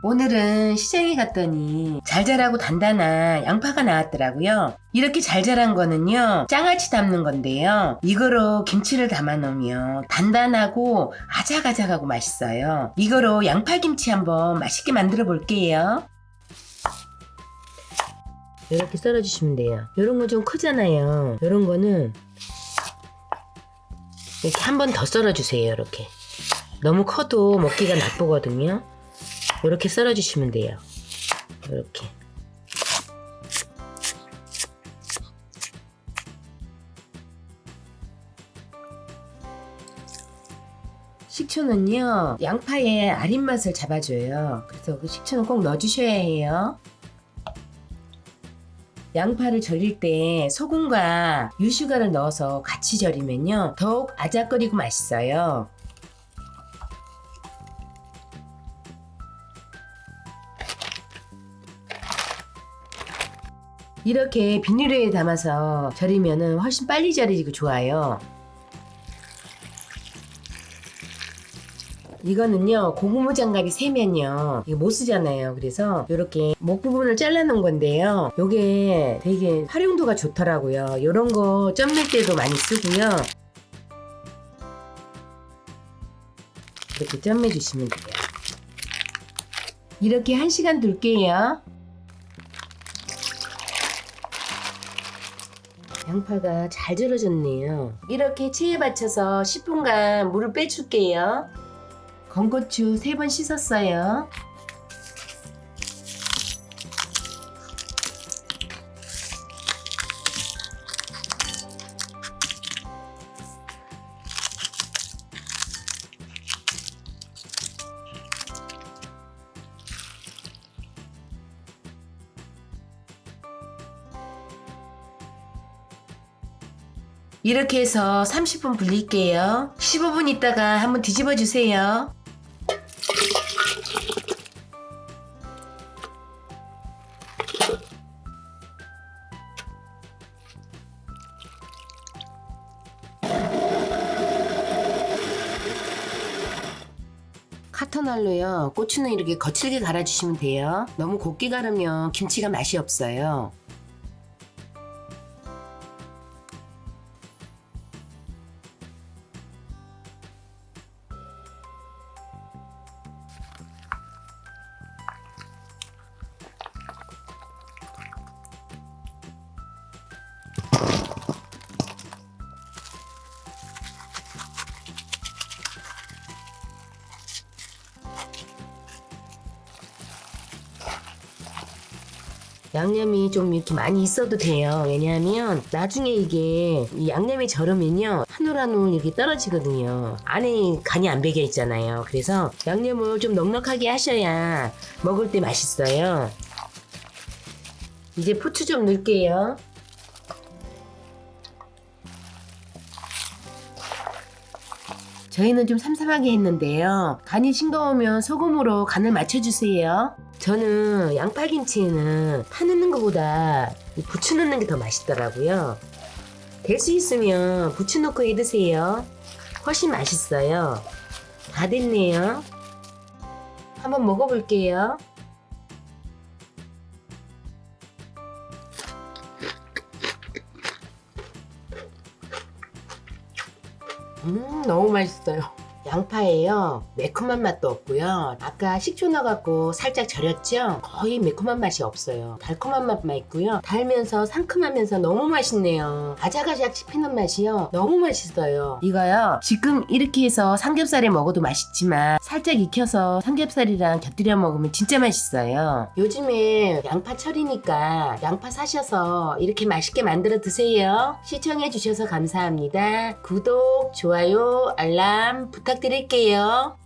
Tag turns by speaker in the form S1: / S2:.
S1: 오늘은 시장에 갔더니 잘 자라고 단단한 양파가 나왔더라고요. 이렇게 잘 자란 거는요, 장아찌 담는 건데요. 이거로 김치를 담아 놓으면 단단하고 아작아작하고 맛있어요. 이거로 양파김치 한번 맛있게 만들어 볼게요. 이렇게 썰어주시면 돼요. 이런 거좀 크잖아요. 이런 거는 이렇게 한 번 더 썰어주세요. 이렇게. 너무 커도 먹기가 나쁘거든요. 이렇게 썰어주시면 돼요. 이렇게. 식초는요, 양파의 아린 맛을 잡아줘요. 그래서 그 식초는 꼭 넣어주셔야 해요. 양파를 절일 때 소금과 유슈가를 넣어서 같이 절이면요, 더욱 아작거리고 맛있어요. 이렇게 비닐에 담아서 절이면 훨씬 빨리 절이고 좋아요. 이거는요 고구마 장갑이 세면요 이거 못 쓰잖아요. 그래서 이렇게 목 부분을 잘라 놓은 건데요. 요게 되게 활용도가 좋더라고요. 요런 거 쪄낼 때도 많이 쓰고요. 이렇게 쪄매 주시면 돼요. 이렇게 한 시간 둘게요 양파가 잘 절여졌네요 이렇게 체에 받쳐서 10분간 물을 빼줄게요 건고추 3번 씻었어요. 이렇게 해서 30분 불릴게요. 15분 있다가 한번 뒤집어 주세요. 카터날로요. 고추는 이렇게 거칠게 갈아주시면 돼요. 너무 곱게 갈으면 김치가 맛이 없어요. 양념이 좀 이렇게 많이 있어도 돼요. 왜냐하면 나중에 이게 이 양념이 절으면요 한올 한올 이렇게 떨어지거든요. 안에 간이 안 배겨 있잖아요. 그래서 양념을 좀 넉넉하게 하셔야 먹을 때 맛있어요. 이제 후추 좀 넣을게요. 저희는 좀 삼삼하게 했는데요. 간이 싱거우면 소금으로 간을 맞춰주세요. 저는 양파김치에는 파 넣는 것보다 이 부추 넣는 게 더 맛있더라고요. 될 수 있으면 부추 넣고 해 드세요. 훨씬 맛있어요. 다 됐네요. 한번 먹어볼게요. 음, 너무 맛있어요. 양파에요. 매콤한 맛도 없고요. 아까 식초 넣어갖고 살짝 절였죠? 거의 매콤한 맛이 없어요. 달콤한 맛만 있고요. 달면서 상큼하면서 너무 맛있네요. 아작아작 씹히는 맛이요. 너무 맛있어요. 이거요. 지금 이렇게 해서 삼겹살에 먹어도 맛있지만 살짝 익혀서 삼겹살이랑 곁들여 먹으면 진짜 맛있어요. 요즘에 양파철이니까 양파 사셔서 이렇게 맛있게 만들어 드세요. 시청해 주셔서 감사합니다. 구독, 좋아요, 알람 부탁드릴게요.